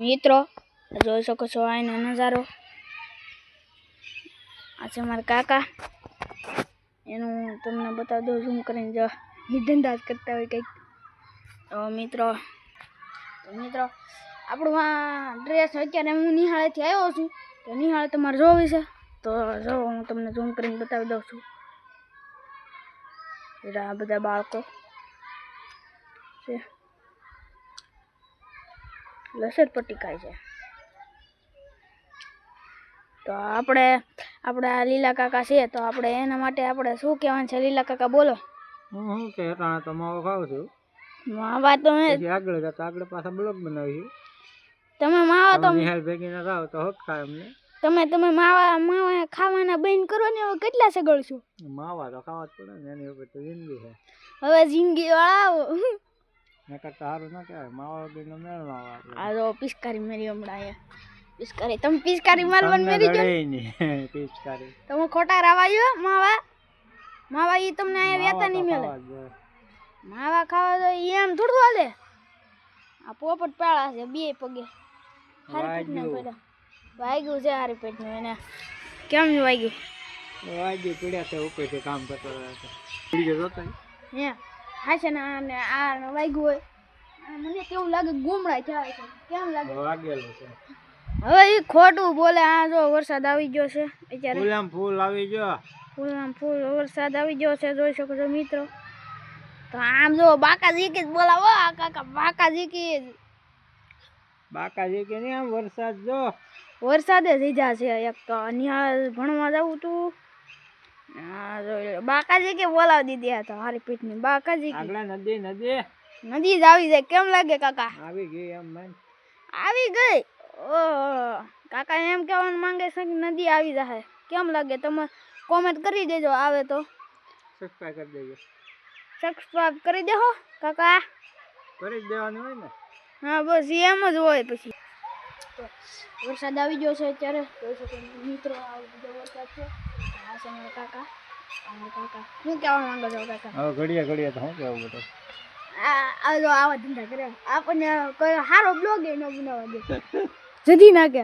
મિત્રો, જોઈ શકો છો આનો નજારો. આ છે મારા કાકા. એનું તમને બતાવી દઉં ઝૂમ કરીને જો. જ કરતા હોય કંઈક. મિત્રો મિત્રો, આપણું આ ડ્રેસ અત્યારે હું નિહાળેથી આવ્યો છું. તો નિહાળે તમારે જોવી છે. તો જો, હું તમને ઝૂમ કરીને બતાવી દઉં છું. આ બધા બાળકો. છે. લસરપટ્ટી ખાય છે. તો આપણે આપણે લીલા કાકા છે તો આપણે એના માટે આપણે શું કહેવાનું છે? લીલા કાકા બોલો. હું શું કે તો માવો ખાવ છું. માવા તો આગળ જતા આગળ પાછા બ્લોગ બનાવીશું તમે માવા તો નિહાળ ભેગી ના થાવ તો હક ખાય અમને. તમે તમે માવા માવા ખાવાના બંધ કરો ને હવે કેટલા સગળશો માવા તો ખાવા જ પડે ને એની ઉપર તો જિંદગી છે. હવે જિંદગી વાળાવો ને કરતા સારું ના કહેવાય. માવા વગરનો મેળ માવા આપણે આ જો પિસ્કારી મેરી હમણાં અહીંયા પિસ્કારી તમે પિસ્કારી મારવાની મેરી જો જડે? તમે ખોટા રાવાયો માવા? માવા ઈ તમને અહીંયા વેતા નહીં મળે. માવા ખાવા તો એમ થોડું હાલે. આ પોપટ પાળા છે બે પગે. હારી વાગ્યું. પેલા વાગ્યું છે હારી એને. કેમ વાગ્યું? વાગ્યું પીડ્યા છે ઉપરથી કામ કરતો રહ્યો છે ગયો તો હે. હા ને આ વાગ્યું હોય. મને કેવું લાગે ગુમડા થાય છે. કેમ લાગે? વાગેલું છે. હવે એ ખોટું બોલે આ જો વરસાદ આવી ગયો છે અત્યારે. ફૂલામ ફૂલ આવી ગયો. ફૂલામ ફૂલ વરસાદ આવી ગયો છે જોઈ શકો છો મિત્રો. તો આમ જો બાકા જીકી જ બોલાવો આ કાકા બાકાજી જીકી બાકા બાકાજી કે આમ વરસાદ જો. વરસાદે જીજા છે એક તો નિહાળ ભણવા જવું તું. બાકાજી કે બોલાવી દીધી હતા હારી પીઠની. બાકાજી કે આગળ નદી નદી. નદી જ આવી જાય. કેમ લાગે કાકા? આવી ગઈ એમ મન. આવી ગઈ? ઓ કાકા એમ કહેવાનું માંગે છે કે નદી આવી જાય. કેમ લાગે? તમે કોમેન્ટ કરી દેજો આવે તો. સબસ્ક્રાઇબ કરી દેજો. સબસ્ક્રાઇબ કરી દેહો કાકા. કરી દેવાનું હોય ને? હા બસ એમ જ હોય પછી. વરસાદ આવી ગયો છે અત્યારે. જોઈ શકો મિત્રો આ બધો વરસાદ છે. આ મારા કાકા. શું કહેવા માંગો છો કાકા? હવે ઘડીએ ઘડીએ તો શું કેવું બધું? આ જો આવા ધંધા કરે. આપણને કોઈ સારો બ્લોગ એ ન બનાવવા દે. જદી નાખે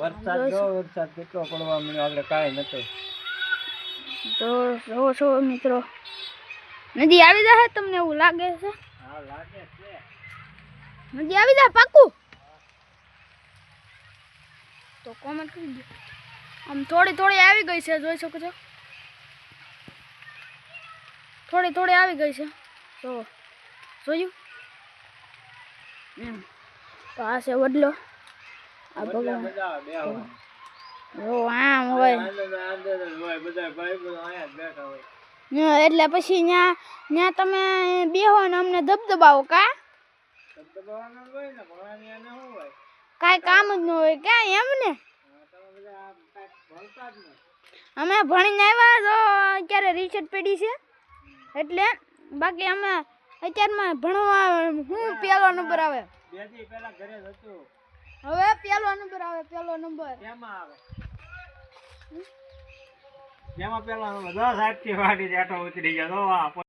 વરસાદ જો વરસાદ કેટલો પડવા મળ્યો આપણે કાંઈ નતું તો જો છો મિત્રો. નદી આવી જશે તમને એવું લાગે છે? હા લાગે છે. નદી આવી જાય પાકું? તો કોમેન્ટ કરી દો. આમ થોડી થોડી આવી ગઈ છે જોઈ શકો છો. થોડી થોડી આવી ગઈ છે. તો જોયું? એમ. તો આ છે વડલો. આ ભગવાન. આમ હોય. એટલે પછી ત્યાં ત્યાં તમે બેહો ને અમને ધબધબાવો કા? કાંઈ કામ જ ન હોય ક્યાં એમ ને? અમે ભણીને આવ્યા તો અત્યારે રિસર્ચ પેઢી છે. એટલે બાકી અમે અત્યારમાં ભણવા હું પહેલો નંબર આવે. પહેલા હવે પહેલો નંબર આવે પહેલો નંબર. કેમાં આવે? કેમાં પેલા દસ આઠથી વાડી જાટો ઉતરી ગયો.